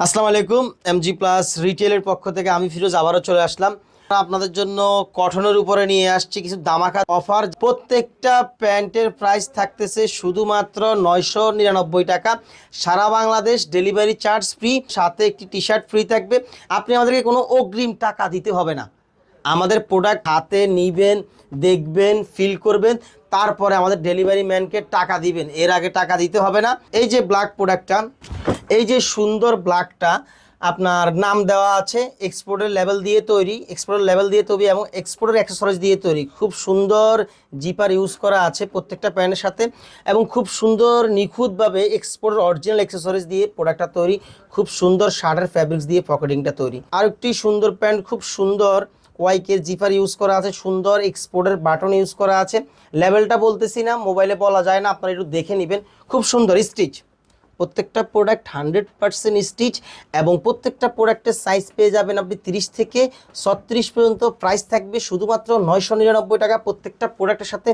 আসসালামু আলাইকুম MG plus রিটেলের পক্ষ থেকে আমি ফিরোজ আবারও চলে আসলাম। আপনাদের জন্য কটনের উপরে নিয়ে আসছি কিছু দামাকা অফার প্রত্যেকটা প্যান্টের প্রাইস থাকতেছে শুধুমাত্র নয়শো নিরানব্বই টাকা। সারা বাংলাদেশ ডেলিভারি চার্জ ফ্রি সাথে একটি টি শার্ট ফ্রি থাকবে। আপনি আমাদেরকে কোনো অগ্রিম টাকা দিতে হবে না। আমাদের প্রোডাক্ট হাতে নিবেন, দেখবেন ফিল করবেন, তারপরে আমাদের ডেলিভারি ম্যানকে টাকা দিবেন। এর আগে টাকা দিতে হবে না। এই যে ব্ল্যাক প্রোডাক্টটা এই যে সুন্দর ব্ল্যাকটা আপনার নাম দেওয়া আছে এক্সপোর্টের লেভেল দিয়ে তৈরি এক্সপোর্টের লেভেল দিয়ে তৈরি এবং এক্সপোর্টের অ্যাক্সেসরিজ দিয়ে তৈরি। খুব সুন্দর জিপার ইউজ করা আছে প্রত্যেকটা প্যান্টের সাথে এবং খুব সুন্দর নিখুঁতভাবে এক্সপোর্টের অরিজিনাল অ্যাক্সেসরিজ দিয়ে প্রোডাক্টটা তৈরি, খুব সুন্দর শার্টের ফ্যাব্রিক্স দিয়ে পকেটিংটা তৈরি। আর একটি সুন্দর প্যান্ট, খুব সুন্দর ওয়াইকের জিপার ইউজ করা আছে, সুন্দর এক্সপোর্টের বাটন ইউজ করা আছে। লেভেলটা বলতেছি না মোবাইলে বলা যায় না, আপনারা একটু দেখে নেবেন। খুব সুন্দর স্টিচ প্রত্যেকটা প্রোডাক্ট হান্ড্রেড পার্সেন্ট স্টিচ এবং প্রত্যেকটা প্রোডাক্টের সাইজ পেয়ে যাবেন আপনি তিরিশ থেকে ছত্রিশ পর্যন্ত প্রাইস থাকবে শুধুমাত্র নয়শো নিরানব্বই টাকা। প্রত্যেকটা প্রোডাক্টের সাথে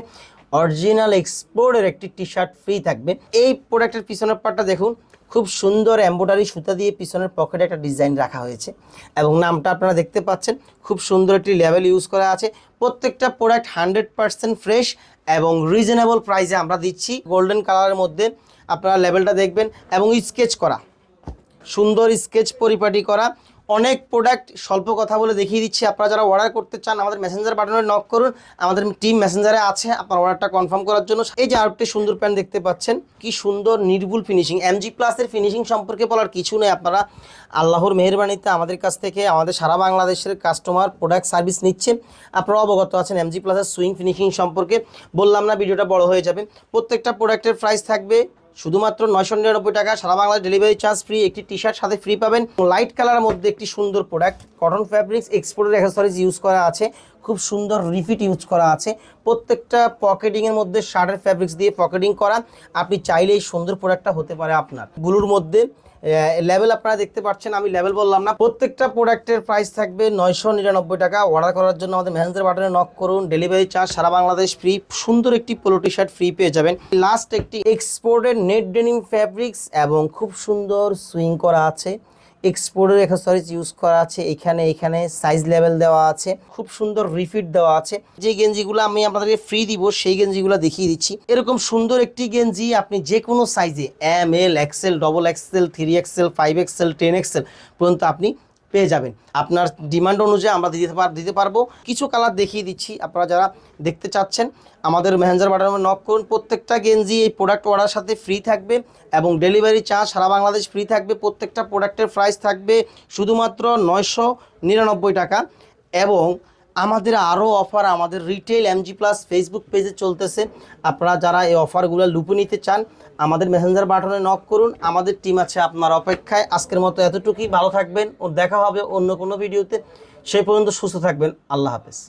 অরিজিনাল এক্সপোর্টের একটি টি শার্ট ফ্রি থাকবে। এই প্রোডাক্টের পিছনের পার্টটা দেখুন, খুব সুন্দর এম্ব্রয়ডারি সুতা দিয়ে পিছনের পকেটে একটা ডিজাইন রাখা হয়েছে এবং নামটা আপনারা দেখতে পাচ্ছেন, খুব সুন্দর একটি লেভেল ইউজ করা আছে। প্রত্যেকটা প্রোডাক্ট হান্ড্রেড পার্সেন্ট ফ্রেশ এবং রিজনেবল প্রাইসে আমরা দিচ্ছি। গোল্ডেন কালারের মধ্যে আপনারা লেভেলটা দেখবেন এবং স্কেচ করা। সুন্দর স্কেচ পরিপাটি করা। অনেক প্রোডাক্ট স্বল্প কথা বলে দেখিয়ে দিচ্ছি। আপনারা যারা অর্ডার করতে চান, আমাদের মেসেঞ্জার বাটনে নক করুন। আমাদের টিম মেসেঞ্জারে আছে। আপনার অর্ডারটা কনফার্ম করার জন্য। এই যে আরেকটি সুন্দর প্যান্ট দেখতে পাচ্ছেন, কি সুন্দর নির্ভুল ফিনিশিং এমজি প্লাসের ফিনিশিং সম্পর্কে বলার কিছু নেই আপনারা। আল্লাহর মেহরবানিতে আমাদের কাছ থেকে আমাদের সারা বাংলাদেশের কাস্টমার প্রোডাক্ট সার্ভিস নিচ্ছেন আপনারা অবগত আছেন এমজি প্লাসের সুইং ফিনিশিং সম্পর্কে। বললাম না, ভিডিওটা বড় হয়ে যাবে। প্রত্যেকটা প্রোডাক্টের প্রাইস থাকবে শুধুমাত্র নয়শো নিরানব্বই টাকা সারা বাংলা ডেলিভারি চার্জ ফ্রি একটি টি শার্ট সাথে ফ্রি পাবেন। লাইট কালারের মধ্যে একটি সুন্দর প্রোডাক্ট কটন ফ্যাব্রিক্স এক্সপোর্টের অ্যাক্সেসরিজ ইউজ করা আছে। খুব সুন্দর রিফিট ইউজ করা আছে। প্রত্যেকটা পকেটিংয়ের মধ্যে শার্টের ফ্যাব্রিক্স দিয়ে পকেটিং করা। আপনি চাইলে এই সুন্দর প্রোডাক্টটা হতে পারে আপনার। ব্লুর মধ্যে লেভেল আপনারা দেখতে পাচ্ছেন, আমি লেভেল বললাম না। প্রত্যেকটা প্রোডাক্টের প্রাইস থাকবে নয়শো নিরানব্বই টাকা। অর্ডার করার জন্য আমাদের মেসেঞ্জার বাটনে নক করুন। ডেলিভারি চার্জ সারা বাংলাদেশ ফ্রি সুন্দর একটি পোলো টি শার্ট ফ্রি পেয়ে যাবেন। লাস্ট একটি এক্সপোর্টের নেট ডেনিম ফ্যাব্রিক্স এবং খুব সুন্দর সুইং করা আছে। এক্সপোর্টের অ্যাক্সেসরিজ ইউজ করা আছে, এখানে এখানে সাইজ লেভেল দেওয়া আছে, খুব সুন্দর রিফিট দেওয়া আছে। যে গেঞ্জিগুলো আমি আপনাদেরকে ফ্রি দিব, সেই গেঞ্জিগুলো দেখিয়ে দিচ্ছি। এরকম সুন্দর একটি গেঞ্জি আপনি যে কোনো সাইজে M L XL double XL three XL five XL ten XL পর্যন্ত আপনি পেয়ে যাবেন। আপনার ডিমান্ড অনুযায়ী আমরা দিতে পার দিতে পারব। কিছু কালার দেখিয়ে দিচ্ছি আপনারা যারা দেখতে চাচ্ছেন। আমাদের মেহেঞ্জার বাটার নক করুন। প্রত্যেকটা গেঞ্জি এই প্রোডাক্ট অর্ডার সাথে ফ্রি থাকবে এবং ডেলিভারি চার্জ সারা বাংলাদেশ ফ্রি থাকবে। প্রত্যেকটা প্রোডাক্টের প্রাইস থাকবে শুধুমাত্র নয়শো নিরানব্বই টাকা এবং আমাদের আরও অফার আমাদের রিটেল এমজি প্লাস ফেসবুক পেজে চলতেছে। আপনারা যারা এই অফারগুলো লুপে নিতে চান, আমাদের মেসেঞ্জার বাটনে নক করুন। আমাদের টিম আছে আপনার অপেক্ষায়। আজকের মতো এতটুকুই। ভালো থাকবেন। ও দেখা হবে অন্য কোনো ভিডিওতে সেই পর্যন্ত সুস্থ থাকবেন। আল্লাহ হাফেজ।